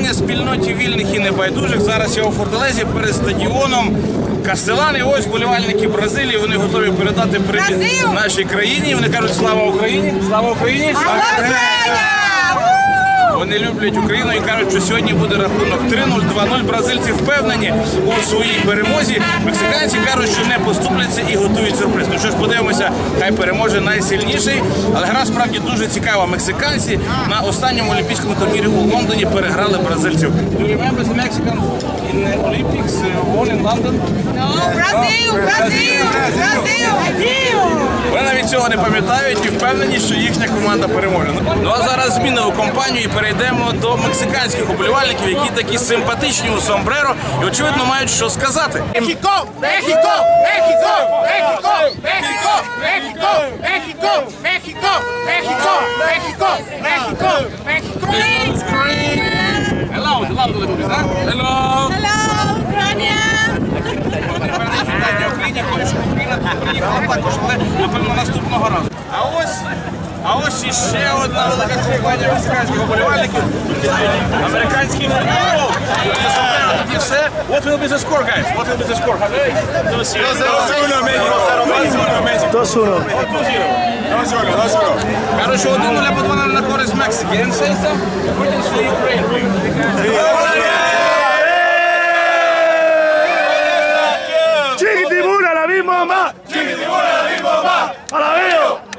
вітання спільноті вільних і небайдужих. Зараз я у Форталезі перед стадіоном Кастелан. І ось болівальники Бразилії. Вони готові передати привіт нашій країні. Вони кажуть слава Україні! слава Україні! Слава Україні! Вони люблять Україну і кажуть, що сьогодні буде рахунок 3-0, 2-0. Бразильці впевнені у своїй перемозі. Мексиканці кажуть, що не поступляться і готують сюрприз. Ну що ж, подивимося, хай переможе найсильніший. Але гра справді дуже цікава. Мексиканці на останньому олімпійському турнірі у Лондоні переграли бразильців. Olympics won in London? No. Вони навіть цього не пам'ятають і впевнені, що їхня команда переможе. Ну а зараз зміни у компанію і перейдемо до мексиканських уболівальників, які такі симпатичні у сомбреро і очевидно мають що сказати. México, México, México, México, México, México, México, México, México, México, México, México. Hello, hello, hello. Hello. Hello, Україні, щоб Україна приїхала також, але напевно наступного разу. А ось, а ось іще одна велика компанія мексиканських. Тут стоїть Американський футбол. Є все. What will be the score, guys? What will be the score? 2-1. 2-0. Кажуть, що 1-0 або 2-0 на користь Мексики. And say some greetings for Ukraine, please. Chiquitibuna, la misma mamá. Chiquitibuna, la misma mamá. A la veo.